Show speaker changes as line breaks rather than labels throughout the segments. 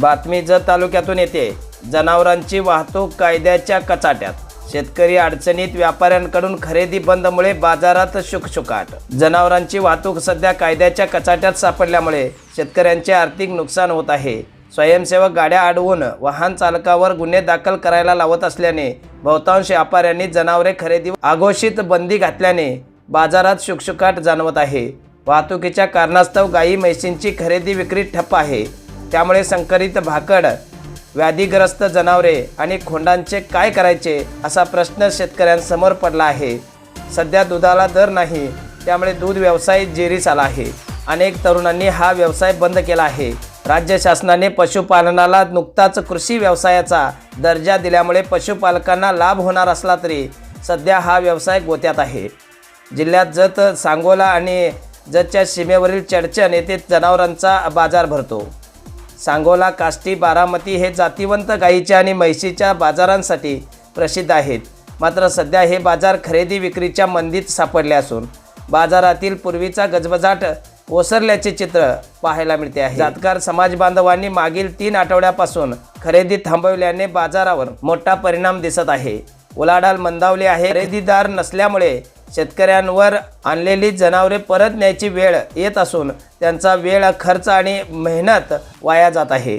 बातमी जत तालुक्यातून येते. जनावरांची वाहतूक कायद्याच्या कचाट्यात. शेतकरी अडचणीत व्यापाऱ्यांकडून खरेदी बंदमुळे बाजारात शुकशुकाट. जनावरांची वाहतूक सध्या कायद्याच्या कचाट्यात सापडल्यामुळे शेतकऱ्यांचे आर्थिक नुकसान होत आहे. स्वयंसेवक गाड्या अडवून वाहन चालकावर गुन्हे दाखल करायला लावत असल्याने बहुतांश व्यापाऱ्यांनी जनावरे खरेदी आघोषित बंदी घातल्याने बाजारात शुकशुकाट जाणवत आहे. वाहतुकीच्या कारणास्तव गाई म्हैसींची खरेदी विक्री ठप्प आहे. त्यामुळे संकरित भाकड व्याधीग्रस्त जनावरे आणि खोंडांचे काय करायचे असा प्रश्न शेतकऱ्यांसमोर पडला आहे. सध्या दुधाला दर नाही त्यामुळे दूध व्यवसाय जेरीस आला आहे. अनेक तरुणांनी हा व्यवसाय बंद केला आहे. राज्य शासनाने पशुपालनाला नुकताच कृषी व्यवसायाचा दर्जा दिल्यामुळे पशुपालकांना लाभ होणार असला तरी सध्या हा व्यवसाय गोत्यात आहे. जिल्ह्यात जत सांगोला आणि जतच्या सीमेवरील चडचण येथे जनावरांचा बाजार भरतो. सांगोला काष्टी बारामती हे जातिवंत गाईच्या आणि म्हैशीच्या बाजारांसाठी प्रसिद्ध आहेत. मात्र सध्या हे बाजार खरेदी विक्रीच्या मंदीत सापडले असून बाजारातील पूर्वीचा गजबजाट ओसरल्याचे चित्र पाहायला मिळते आहे. जातकार समाज बांधवांनी मागील तीन आठवड्यापासून खरेदी थांबवल्याने बाजारावर मोठा परिणाम दिसत आहे. उलाढाल मंदावली आहे. खरेदीदार नसल्यामुळे शेतकऱ्यांवर आणलेली जनावरे परत न्यायची वेळ येत असून त्यांचा वेळ खर्च आणि मेहनत वाया जात आहे.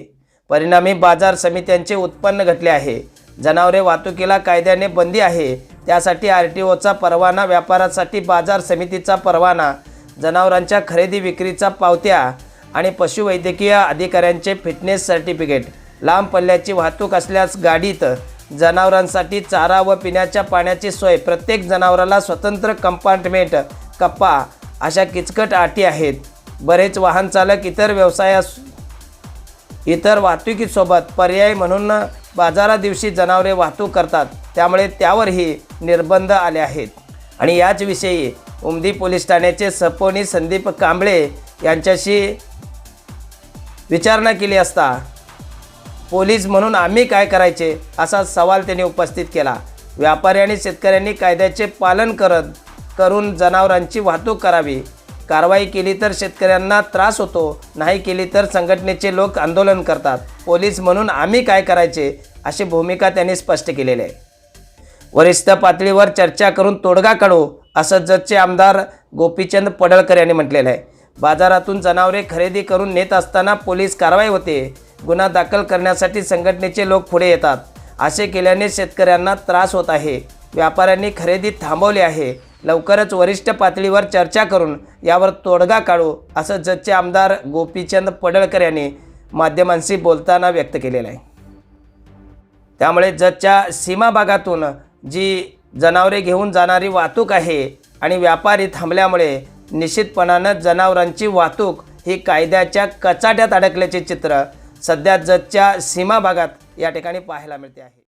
परिणामी बाजार समित्यांचे उत्पन्न घटले आहे. जनावरे वाहतुकीला कायद्याने बंदी आहे. त्यासाठी आर टी ओचा परवाना व्यापारासाठी बाजार समितीचा परवाना जनावरांच्या खरेदी विक्रीचा पावत्या आणि पशुवैद्यकीय अधिकाऱ्यांचे फिटनेस सर्टिफिकेट. लांब पल्ल्याची वाहतूक असल्यास गाडीत जनावरांसाठी चारा व पिण्याच्या पाण्याची सोय. प्रत्येक जनावराला स्वतंत्र कंपार्टमेंट कप्पा अशा किचकट अटी आहेत. बरेच वाहन चालक इतर व्यवसायास इतर वाहतुकीसोबत पर्याय म्हणून बाजारा दिवशी जनावरे वाहतूक करतात. त्यामुळे त्यावरही निर्बंध आले आहेत. आणि याच विषयी उमदी पोलीस ठाण्याचे सपोनी संदीप कांबळे यांच्याशी विचारणा केली असता पोलीस म्हणून आम्ही काय करायचे असा सवाल त्यांनी उपस्थित केला. व्यापारी आणि शेतकऱ्यांनी कायद्याचे पालन करत करून जनावरांची वाहतूक करावी. कारवाई केली तर शेतकऱ्यांना त्रास होतो नाही केली तर संघटनेचे लोक आंदोलन करतात. पोलीस म्हणून आम्ही काय करायचे अशी भूमिका त्यांनी स्पष्ट केलेली आहे. वरिष्ठ पातळीवर चर्चा करून तोडगा काढू असं जतचे आमदार गोपीचंद पडळकर यांनी म्हटलेलं आहे. बाजारातून जनावरे खरेदी करून नेत असताना पोलीस कारवाई होते. गुन्हा दाखल करण्यासाठी संघटनेचे लोक पुढे येतात. असे केल्याने शेतकऱ्यांना त्रास होत आहे. व्यापाऱ्यांनी खरेदी थांबवली आहे. लवकरच वरिष्ठ पातळीवर चर्चा करून यावर तोडगा काढू असं जतचे आमदार गोपीचंद पडळकर यांनी माध्यमांशी बोलताना व्यक्त केलेलं आहे. त्यामुळे जतच्या सीमा भागातून जी जनावरे घेऊन जाणारी वाहतूक आहे आणि व्यापारी थांबल्यामुळे निश्चितपणानं जनावरांची वाहतूक ही कायद्याच्या कचाट्यात अडकल्याचे चित्र सध्या जतच्या सीमा भागात या ठिकाणी पाहायला मिळते आहे.